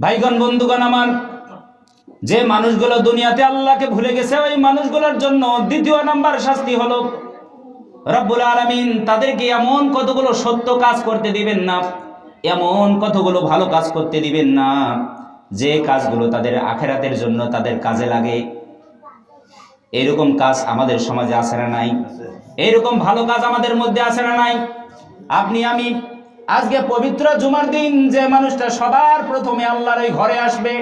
ভাইগণ, বন্ধুগণ আমার, যে মানুষগুলো দুনিয়াতে আল্লাহকে ভুলে গেছে, ওই মানুষগুলোর জন্য দ্বিতীয় নাম্বার শাস্তি হলো, রব্বুল আলামিন তাদেরকে এমন কতগুলো সত্য কাজ করতে দিবেন না, এমন কতগুলো ভালো কাজ করতে দিবেন না, যে কাজগুলো তাদের আখেরাতের জন্য তাদের কাজে লাগে। এরকম কাজ আমাদের সমাজে আসে না নাই? এরকম ভালো কাজ আমাদের মধ্যে আসে না নাই? আপনি, আমি আজকে পবিত্র জুমার দিন যে মানুষটা সবার প্রথমে আল্লাহর ওই ঘরে আসবে,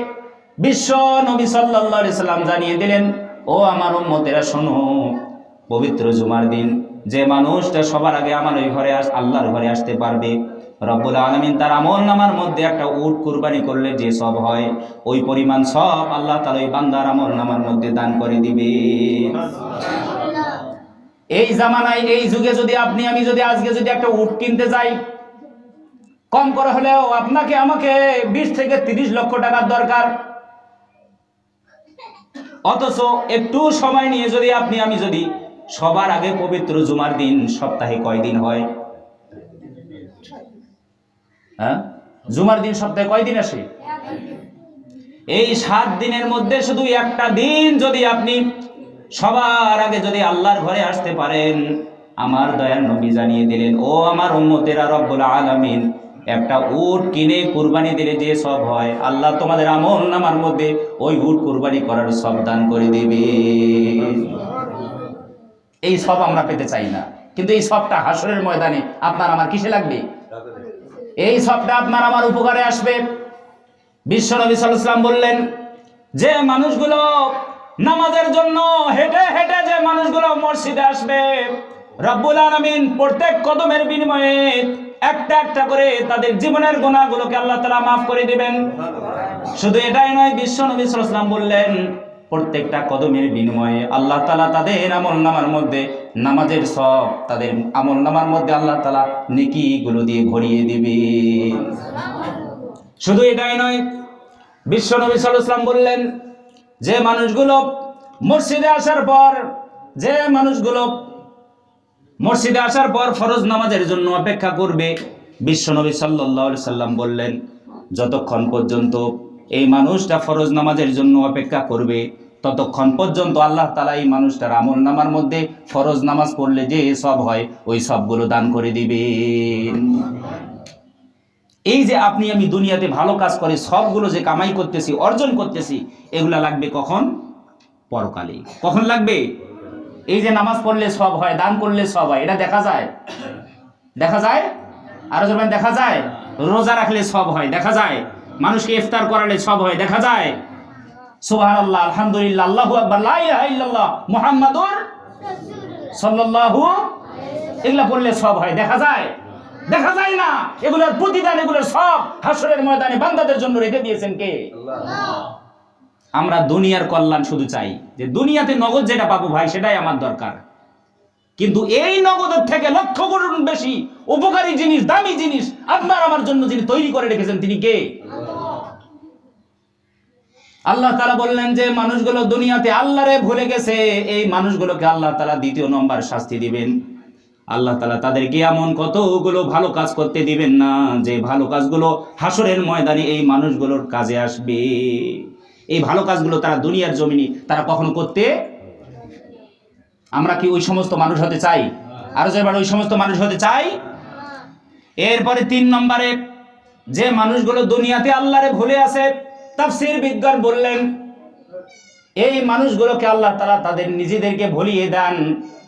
বিশ্ব নবী সাল্লাল্লাহু আলাইহি সাল্লাম জানিয়ে দিলেন, ও আমার উম্মতেরা, শোনো, পবিত্র জুমার দিন যে মানুষটা সবার আগে আমার ওই ঘরে আস, আল্লাহর ঘরে আসতে পারবে। রব্বুল আলমিন তার আমল নামার মধ্যে একটা উট কুরবানি করলে যে সব হয়, ওই পরিমাণ সব আল্লাহ তার ওই বান্দার আমল নামার মধ্যে দান করে দিবে। এই জামানায়, এই যুগে যদি আপনি, আমি যদি আজকে যদি একটা উট কিনতে যাই কম করে হলেও আপনাকে আমাকে বিশ থেকে তিরিশ লক্ষ টাকার দরকার। অথচ একটু সময় নিয়ে যদি আপনি, আমি যদি সবার আগে পবিত্র জুমার দিন সপ্তাহে কয়দিন হয়? হ্যাঁ? জুমার দিন সপ্তাহে কয়দিন আসে? এই সাত দিনের মধ্যে শুধু একটা দিন যদি আপনি সবার আগে যদি আল্লাহর ঘরে আসতে পারেন, আমার দয়ার নবী জানিয়ে দিলেন, ও আমার উম্মতেরা রব্বুল আলামিন একটা উট কিনে কুরবানি দিলে যে সব হয়, আল্লাহ তোমাদের আমল নামার মধ্যে ওই উট কুরবানি করার সব দান করে দেবে। এই সব আমরা পেতে চাই না। কিন্তু এই সবটা হাসরের ময়দানে আপনার আমার কিসে লাগবে? এই সবটা আপনার আমার উপকারে আসবে। বিশ্ব নবী সাল্লাম বললেন, যে মানুষগুলো নামাজের জন্য হেঁটে হেঁটে যে মানুষগুলো মসজিদে আসবে, রব্বুল আলমিন প্রত্যেক কদমের বিনিময়ে একটা একটা করে তাদের জীবনের গোনাগুলোকে আল্লাহ তালা মাফ করে দিবেন। শুধু এটাই নয়, বিশ্ব নবী সাল্লাম বললেন, প্রত্যেকটা কদমের বিনিময়ে আল্লাহ তালা তাদের আমল নামার মধ্যে, নামাজের সব তাদের আমল নামার মধ্যে আল্লাহ তালা নেকিগুলো দিয়ে ভরিয়ে দিবে। শুধু এটাই নয়, বিশ্ব নবী সাল্লাম বললেন, যে মানুষগুলো মসজিদে আসার পর, যে মানুষগুলো মসজিদে আসার পর ফরজ নামাজের জন্য অপেক্ষা করবে। বিশ্ব নবী সাল্লাহ সাল্লাম বললেন, যতক্ষণ পর্যন্ত এই মানুষটা ফরজ নামাজের জন্য অপেক্ষা করবে, ততক্ষণ পর্যন্ত আল্লাহ তালা এই মানুষটার আমল নামার মধ্যে ফরজ নামাজ পড়লে যে সব হয়, ওই সবগুলো দান করে দিবেন এই যে আপনি আমি দুনিয়াতে ভালো কাজ করে সবগুলো যে কামাই করতেছি, অর্জন করতেছি, এগুলা লাগবে কখন? পরকালে কখন লাগবে? এই যে নামাজ পড়লে সব হয়, দান করলে সব হয়, এটা দেখা যায়? দেখা যায়? আরও যখন দেখা যায়? রোজা রাখলে সব হয়, দেখা যায়? মানুষকে ইফতার করালে সব হয়, দেখা যায়? সুবহান আল্লাহ আলহামদুলিল্লাহ, আল্লাহু আকবার মুহাম্মাদুর সাল্লাল্লাহু এগুলা পড়লে সব হয়, দেখা যায়? দেখা যায় না? এগুলোর প্রতিদান, এগুলোর সব হাসরের ময়দানে বান্দাদের জন্য রেখে দিয়েছেন কে? আমরা দুনিয়ার কল্যাণ শুধু চাই। যে দুনিয়াতে নগদ যেটা পাবো ভাই, সেটাই আমার দরকার। কিন্তু এই নগদের থেকে লক্ষ গুণ বেশি উপকারী জিনিস, দামি জিনিস আপনার আমার জন্য যিনি তৈরি করে রেখেছেন, তিনি কে? আল্লাহ তালা বললেন যে, মানুষগুলো দুনিয়াতে আল্লাহরে ভুলে গেছে। এই মানুষগুলোকে আল্লাহ তালা দ্বিতীয় নম্বর শাস্তি দিবেন। আল্লাহ তালা তাদেরকে এমন কতগুলো ভালো কাজ করতে দিবেন না, যে ভালো কাজগুলো হাসরের ময়দানে এই মানুষগুলোর কাজে আসবে। এই ভালো কাজগুলো তারা দুনিয়ার জমিনে তারা কখনো করতে আমরা কি ওই সমস্ত মানুষ হতে চাই? আরও যেবার ওই সমস্ত মানুষ হতে চাই? এরপরে তিন নম্বরে, যে মানুষগুলো দুনিয়াতে আল্লাহরে ভুলে আছে, তাফসীর বিজ্ঞান বললেন, এই মানুষগুলোকে আল্লাহ তালা তাদের নিজেদেরকে ভুলিয়ে দেন।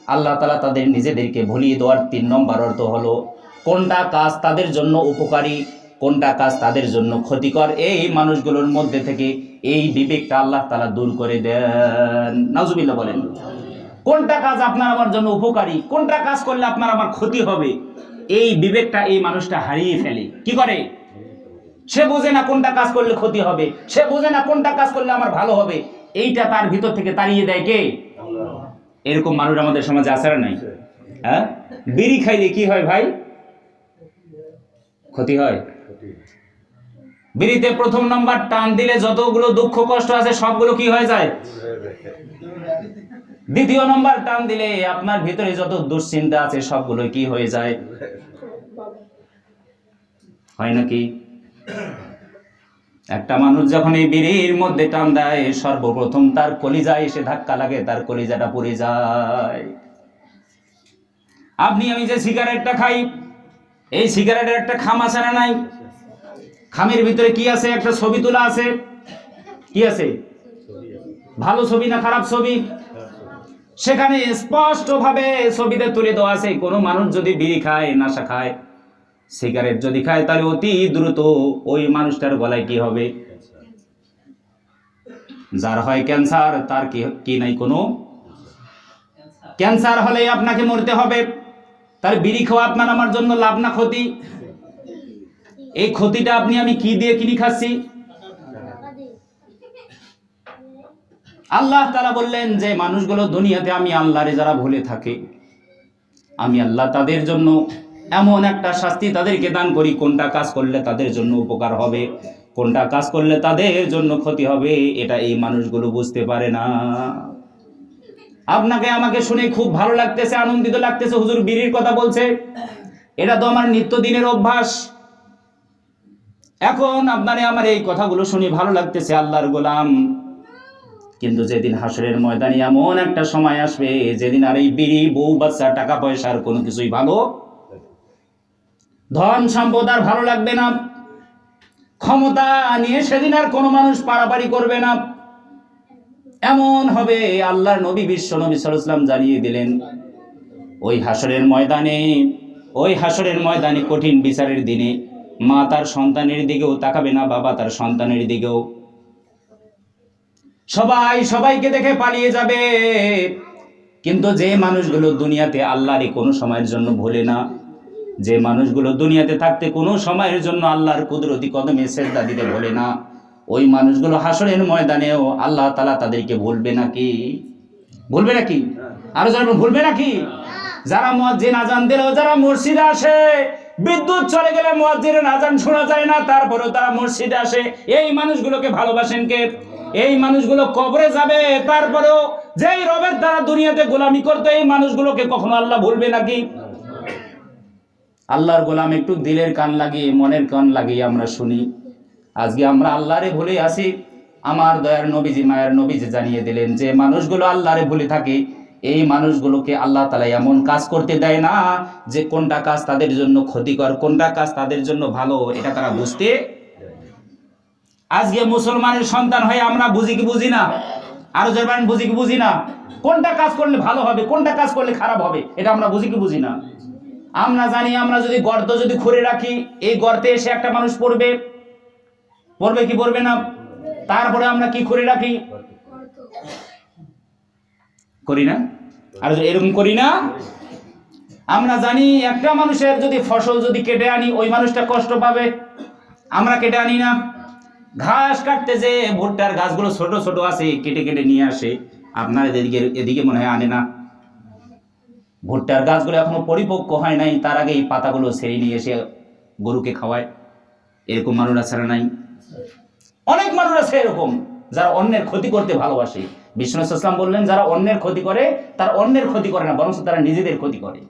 আল্লাহ তালা তাদের নিজেদেরকে ভুলিয়ে দেওয়ার তিন নম্বর অর্থ হলো, কোনটা কাজ তাদের জন্য উপকারী, কোনটা কাজ তাদের জন্য ক্ষতিকর? এই মানুষগুলোর মধ্যে থেকে এই বিবেকটা আল্লাহ তালা দূর করে দেন। নাজুবিল্লাহ বলেন। কোনটা কাজ আপনার আমার জন্য উপকারী? কোনটা কাজ করলে আপনার আমার ক্ষতি হবে? এই বিবেকটা এই মানুষটা হারিয়ে ফেলে। কি করে? সে বোঝে না কোনটা কাজ করলে ক্ষতি হবে। সে বোঝে না কোনটা কাজ করলে আমার ভালো হবে। এইটা তার ভিতর থেকে তাড়িয়ে দেয় কে? এরকম মানুষ আমাদের সমাজে না নাই? হ্যাঁ? বিড়ি খাইলে কি হয় ভাই? ক্ষতি হয়? বিড়িতে প্রথম নম্বর টান দিলে যতগুলো দুঃখ কষ্ট আছে, সবগুলো কি হয়ে যায়? দ্বিতীয় নম্বর টান দিলে আপনার ভিতরে যত দুশ্চিন্তা আছে, সবগুলো কি হয়ে যায়? হয় নাকি? একটা মানুষ যখন এই বিড়ির মধ্যে টান দেয়, সর্বপ্রথম তার কলিজায় এসে ধাক্কা লাগে, তার কলিজাটা পড়ে যায়। আপনি, আমি যে সিগারেটটা খাই, এই সিগারেটের একটা খাম আছে না নাই? খামের ভিতরে কি আছে? একটা ছবি তোলা আছে। কি আছে? ভালো ছবি না খারাপ ছবি? সেখানে স্পষ্ট ভাবে ছবিতে তুলে দেওয়া আছে, কোনো মানুষ যদি বিড়ি খায়, নেশা খায়, সিগারেট যদি খায়, তাহলে অতি দ্রুত ওই মানুষটার গলায় কি হবে? যার হয় ক্যান্সার, তার কি কি নাই কোনো? ক্যান্সার হলে আপনাকে মরতে হবে। তার বিড়ি খাওয়া আপনার, আমার জন্য লাভ না ক্ষতি। এই ক্ষতিটা আপনি, আমি কি দিয়ে কিনি খাচ্ছি? আল্লাহ তারা বললেন যে, মানুষগুলো দুনিয়াতে আমি আল্লাহরে যারা ভুলে থাকে, আমি আল্লাহ তাদের জন্য এমন একটা শাস্তি তাদেরকে দান করি, কোনটা কাজ করলে তাদের জন্য উপকার হবে, কোনটা কাজ করলে তাদের জন্য ক্ষতি হবে, এটা এই মানুষগুলো বুঝতে পারে না। আপনাকে আমাকে শুনে খুব ভালো লাগতেছে, আনন্দিত লাগতেছে, হুজুর বিড়ির কথা বলছে। এটা তো আমার নিত্যদিনের অভ্যাস। এখন আপনারে আমার এই কথাগুলো শুনে ভালো লাগতেছে, আল্লাহর গোলাম। কিন্তু যেদিন হাসরের ময়দানে এমন একটা সময় আসবে, যেদিন আর এই বিড়ি, বউ, বাচ্চা, টাকা পয়সার কোনো কিছুই ভালো ধন সম্পদ আর ভালো লাগবে না। ক্ষমতা নিয়ে সেদিন আর কোনো মানুষ পারাপারি করবে না। এমন হবে, আল্লাহর নবী বিশ্ব নবী সাল্লাম জানিয়ে দিলেন, ওই হাসরের ময়দানে, ওই হাসরের ময়দানে কঠিন বিচারের দিনে মা তার সন্তানের দিকেও তাকাবে না বাবা তার সন্তানের দিকেও। সবাই সবাইকে দেখে পালিয়ে যাবে। কিন্তু যে মানুষগুলো দুনিয়াতে আল্লাহরই কোনো সময়ের জন্য ভোলে না যে মানুষগুলো দুনিয়াতে থাকতে কোনো সময়ের জন্য আল্লাহর কুদরতি কদমে শ্রদ্ধা দিতে ভোলে না ওই মানুষগুলো হাসরের ময়দানেও আল্লাহ তালা তাদেরকে ভুলবে নাকি? ভুলবে নাকি? আরও যারা ভুলবে নাকি? যারা মসজিদ আজান দিলেও যারা মসজিদে আসে বিদ্যুৎ চলে গেলে মসজিদের আজান শোনা যায় না, তারপরেও তারা মসজিদে আসে। এই মানুষগুলোকে ভালোবাসেন কে? এই মানুষগুলো কবরে যাবে, তারপরেও যেই রবের দ্বারা দুনিয়াতে গোলামি করতো, এই মানুষগুলোকে কখনো আল্লাহ ভুলবে নাকি? আল্লাহর গোলাম একটু দিলের কান লাগিয়ে, মনের কান লাগিয়ে আমরা শুনি। আজকে আমরা আল্লাহরে ভুলে আসি। আমার দয়ার নবীজি, মায়ের নবীজি জানিয়ে দিলেন যে, মানুষগুলো আল্লাহরে ভুলে থাকে। এই মানুষগুলোকে আল্লাহ তালা এমন কাজ করতে দেয় না যে কোনটা কাজ তাদের জন্য ক্ষতিকর, কোনটা কাজ তাদের জন্য ভালো, এটা তারা বুঝতে আজকে মুসলমানের সন্তান হয়ে আমরা বুঝি কি বুঝি না? আরও যাবেন বুঝি কি বুঝি না? কোনটা কাজ করলে ভালো হবে, কোনটা কাজ করলে খারাপ হবে, এটা আমরা বুঝি কি বুঝি না? আমরা জানি আমরা যদি গর্ত যদি খুঁড়ে রাখি, এই গর্তে এসে একটা মানুষ পড়বে। পড়বে কি পড়বে না? তারপরে আমরা কি খুঁড়ে রাখি? করি না? আর এরকম করি না? আমরা জানি একটা মানুষের যদি ফসল যদি কেটে আনি, ওই মানুষটা কষ্ট পাবে। আমরা কেটে আনি না। ঘাস কাটতে যে ভুট্টার গাছগুলো ছোট ছোট আছে, কেটে কেটে নিয়ে আসে, আপনার এদিকে এদিকে মনে হয় আনে না। ভুট্টার গাছগুলো এখনও পরিপক্ক হয় নাই, তার আগে এই পাতাগুলো ছেড়ে নিয়ে এসে গরুকে খাওয়ায়। এরকম মানুষ না নাই। অনেক মানুষ আছে এরকম যারা অন্যের ক্ষতি করতে ভালোবাসে। বিষ্ণু ইসলাম বললেন, যারা অন্যের ক্ষতি করে, তারা অন্যের ক্ষতি করে না বরং তারা নিজেদের ক্ষতি করে।